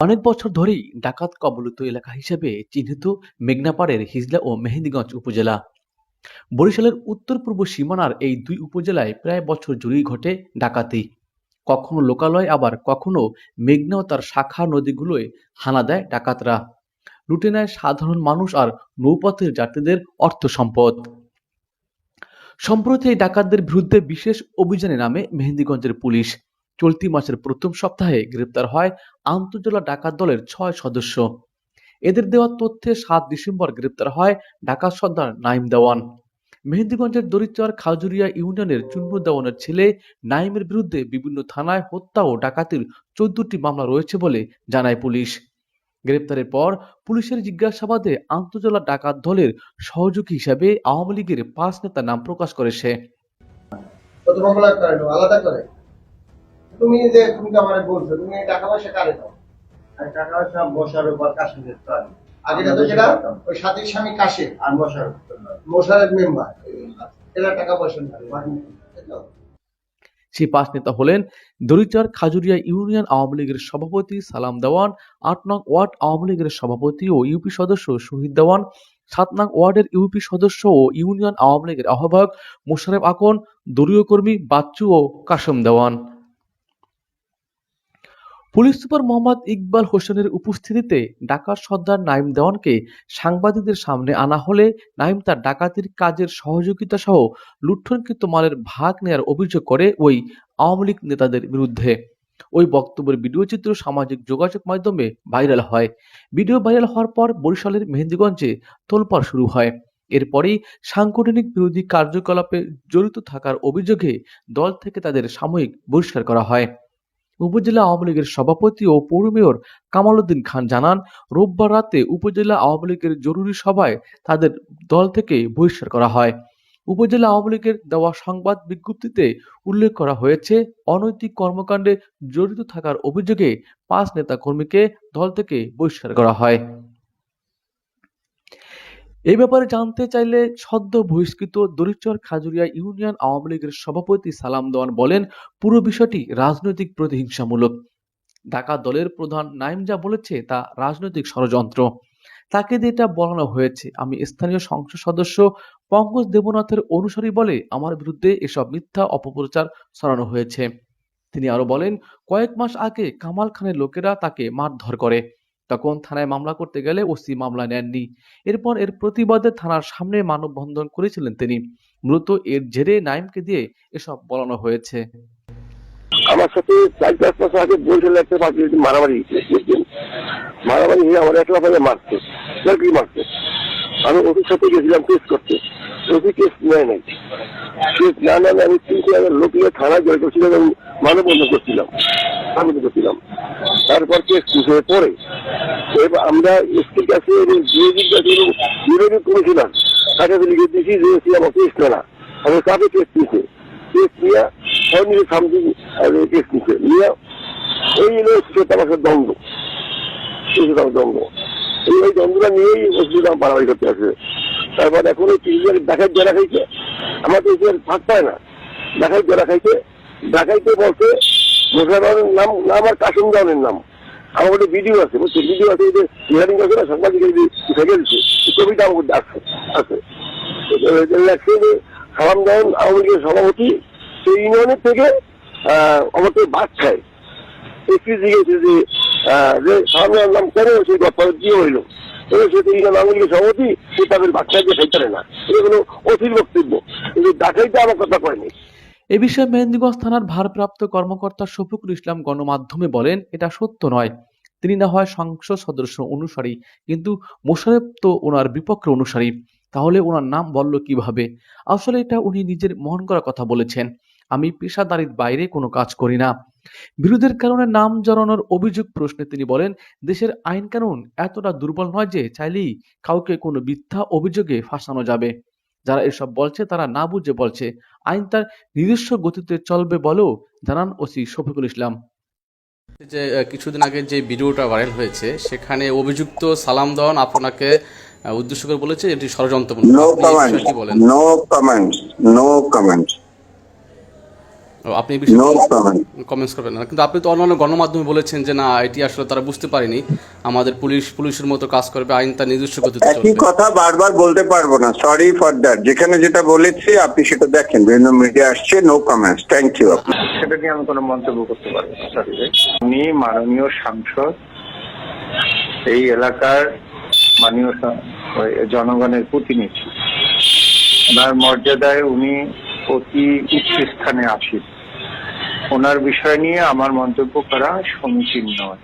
অনেক বছর ধরেই ডাকাত কবলিত এলাকা হিসেবে চিহ্নিত মেঘনাপাড়ের হিজলা ও মেহেন্দিগঞ্জ উপজেলা। বরিশালের উত্তর পূর্ব সীমানার এই দুই উপজেলায় প্রায় বছর জুড়েই ঘটে ডাকাতি। কখনো লোকালয়, আবার কখনো মেঘনা তার শাখা নদীগুলোয় হানা দেয় ডাকাতরা। লুটে নেয় সাধারণ মানুষ আর নৌপথের যাত্রীদের অর্থ সম্পদ। সম্প্রতি এই ডাকাতদের বিরুদ্ধে বিশেষ অভিযানে নামে মেহেন্দিগঞ্জের পুলিশ। চলতি মাসের প্রথম সপ্তাহে গ্রেপ্তার হয় আন্তজেলা ডাকাত দলের ছয় সদস্য। এদের দেওয়া তথ্যে সাত ডিসেম্বর গ্রেপ্তার হয় ঢাকা সর্দার নাইম দেওয়ান। মেহেন্দিগঞ্জের দরিদ্র খাজুরিয়া ইউনিয়নের চুন্নু দেওয়ানের ছেলে নাইমের বিরুদ্ধে বিভিন্ন থানায় হত্যা ও ডাকাতির চোদ্দটি মামলা রয়েছে বলে জানায় পুলিশ। গ্রেপ্তারের পর পুলিশের জিজ্ঞাসাবাদে আন্তজেলা ডাকাত দলের সহযোগী হিসাবে আওয়ামী লীগের পাঁচ নেতার নাম প্রকাশ করে সে। কত মামলা করে না আলাদা করে? তুমি যে তুমি তো আমার বলছো তুমি টাকা পয়সা কারে দাও? আর টাকা পয়সা বসার উপর যেতে পারি আগে তো যেটা ওই সাথীর স্বামী কাশে আর নয়। মোশারের মেম্বার। এরা টাকা পয়সা না সেই পাঁচ নেতা হলেন দরিদ্রার খাজুরিয়া ইউনিয়ন আওয়ামী লীগের সভাপতি সালাম দেওয়ান আট নং ওয়ার্ড আওয়ামী লীগের সভাপতি ও ইউপি সদস্য শহীদ দেওয়ান সাত নং ওয়ার্ডের ইউপি সদস্য ও ইউনিয়ন আওয়ামী লীগের আহ্বায়ক মোশারেফ আকন দলীয় কর্মী বাচ্চু ও কাসম দেওয়ান। পুলিশ সুপার মোহাম্মদ ইকবাল হোসেনের উপস্থিতিতে ঢাকার সর্দার নাইম দেওয়ানকে সাংবাদিকদের সামনে আনা হলে নাইম তার ডাকাতির কাজের সহযোগিতা সহ লুণ্ঠনকৃত মালের ভাগ নেয়ার অভিযোগ করে ওই আওয়ামী লীগ নেতাদের বিরুদ্ধে। ওই বক্তব্যের ভিডিও চিত্র সামাজিক যোগাযোগ মাধ্যমে ভাইরাল হয়। ভিডিও ভাইরাল হওয়ার পর বরিশালের মেহেন্দিগঞ্জে তোলপাড় শুরু হয়। এরপরেই সাংগঠনিক বিরোধী কার্যকলাপে জড়িত থাকার অভিযোগে দল থেকে তাদের সাময়িক বহিষ্কার করা হয়। উপজেলা আওয়ামী লীগের সভাপতি ও পৌর মেয়র কামাল উদ্দিন খান জানান, রোববার রাতে উপজেলা আওয়ামী লীগের জরুরি সভায় তাদের দল থেকে বহিষ্কার করা হয়। উপজেলা আওয়ামী লীগের দেওয়া সংবাদ বিজ্ঞপ্তিতে উল্লেখ করা হয়েছে, অনৈতিক কর্মকাণ্ডে জড়িত থাকার অভিযোগে পাঁচ নেতা কর্মীকে দল থেকে বহিষ্কার করা হয়। এই ব্যাপারে জানতে চাইলে সদ্য বহিষ্কৃত দরিদ্র খাজুরিয়া ইউনিয়ন আওয়ামী লীগের সভাপতি সালাম দেওয়ান বলেন, পুরো বিষয়টি রাজনৈতিক প্রতিহিংসামূলক। ঢাকা দলের প্রধান নাইম যা বলেছে তা রাজনৈতিক ষড়যন্ত্র। তাকে দিয়ে এটা বলানো হয়েছে। আমি স্থানীয় সংসদ সদস্য পঙ্কজ দেবনাথের অনুসারী বলে আমার বিরুদ্ধে এসব মিথ্যা অপপ্রচার ছড়ানো হয়েছে। তিনি আরও বলেন, কয়েক মাস আগে কামাল খানের লোকেরা তাকে মারধর করে। তখন থানায় মামলা করতে গেলে ওসি মামলা নেননি। এরপর এর প্রতিবাদে থানার সামনে মানববন্ধন করেছিলেন তিনি। মূলত এর জেরে নাইমকে দিয়ে এসব বলানো হয়েছে। আমার সাথে চার পাঁচ বছর আগে বলছিল একটা পার্টি মারামারি মারামারি হয়ে আমার একলা ভাবে মারছে কি মারছে আমি ওদের সাথে গেছিলাম কেস করতে। ওদের কেস নেয় নাই। কেস না না আমি তিনশো হাজার লোক নিয়ে থানায় জয় করছিলাম এবং মানববন্ধন করছিলাম। মানববন্ধন করছিলাম তারপর কেস হয়ে পড়ে। এবার আমরা এসপির কাছে এবং ডিএজির কাছে এবং বিরোধী কমিশনার তাকে লিখে দিয়েছি যে সে আমার কেস না। আমি কাকে কেস দিয়েছে কেস নিয়ে সব মিলে সামথিং কেস নিচ্ছে নিয়ে এই হলো সাথে দ্বন্দ্ব। আমার দ্বন্দ্ব। এই ওই দ্বন্দ্বটা নিয়েই অসুবিধা বাড়াবাড়ি করতে আছে তারপর এখন ওই তিনজন দেখাই যারা খাইছে এসে ফাঁক পায় না। দেখাই যারা খাইছে দেখাইতে বলছে মুসলমানের নাম নাম আর কাসুম নাম? আমার ভিডিও আছে বুঝছ ভিডিও আছে যে হিয়ারিং আছে না সাংবাদিক ফেলে দিচ্ছে এই ছবিটা আমার আছে আছে। লেখছে যে সালাম দেওয়ান আওয়ামী লীগের সভাপতি, সেই ইউনিয়নের থেকে আমাকে ভাত খায়। একটি জিজ্ঞেসে যে যে নাম কেন সেই ব্যাপারে দিয়ে হইল? এবং সে ইউনিয়ন আওয়ামী লীগের সভাপতি, সে তাদের ভাত খাইতে না। এটা কোনো বক্তব্য। কিন্তু ডাকাইতে আমার কথা কয়নি। এ বিষয়ে মেহেন্দিগঞ্জ থানার ভারপ্রাপ্ত কর্মকর্তা শফিকুল ইসলাম গণমাধ্যমে বলেন, এটা সত্য নয়। তিনি না হয় সংসদ সদস্য অনুসারী, কিন্তু মোশারেফ তো ওনার বিপক্ষে অনুসারী। তাহলে ওনার নাম বলল কীভাবে? আসলে এটা উনি নিজের মন করার কথা বলেছেন। আমি পেশাদারির বাইরে কোনো কাজ করি না। বিরোধের কারণে নাম জড়ানোর অভিযোগ প্রশ্নে তিনি বলেন, দেশের আইন কানুন এতটা দুর্বল নয় যে চাইলেই কাউকে কোনো মিথ্যা অভিযোগে ফাঁসানো যাবে। যারা এসব বলছে তারা না বুঝে বলছে। আইন তার নিজস্ব গতিতে চলবে বলেও জানান ওসি শফিকুল ইসলাম। যে কিছুদিন আগে যে ভিডিওটা ভাইরাল হয়েছে সেখানে অভিযুক্ত সালাম দন আপনাকে আহ, উদ্দেশ্য করে বলেছে এটি ষড়যন্ত্র no comment no comment no কি আপনি এই বিষয়ে কমেন্টস করবেন না। কিন্তু আপনি তো অন্যান্য গণমাধ্যমে বলেছেন যে না এটি আসলে তারা বুঝতে পারেনি। আমাদের পুলিশ পুলিশের মতো কাজ করবে আইন তার নিজস্ব গতিতে একই কথা বারবার বলতে পারব না। সরি ফর দ্যাট যেখানে যেটা বলেছি আপনি সেটা দেখেন। বিভিন্ন মিডিয়া আসছে নো কমেন্টস থ্যাংক ইউ সেটা নিয়ে আমি কোনো মন্তব্য করতে পারব না। সরি উনি মাননীয় সাংসদ এই এলাকার মাননীয় ওই জনগণের প্রতিনিধি। ওনার মর্যাদায় উনি অতি উচ্চ স্থানে আছেন ওনার বিষয় নিয়ে আমার মন্তব্য করা সমীচীন নয়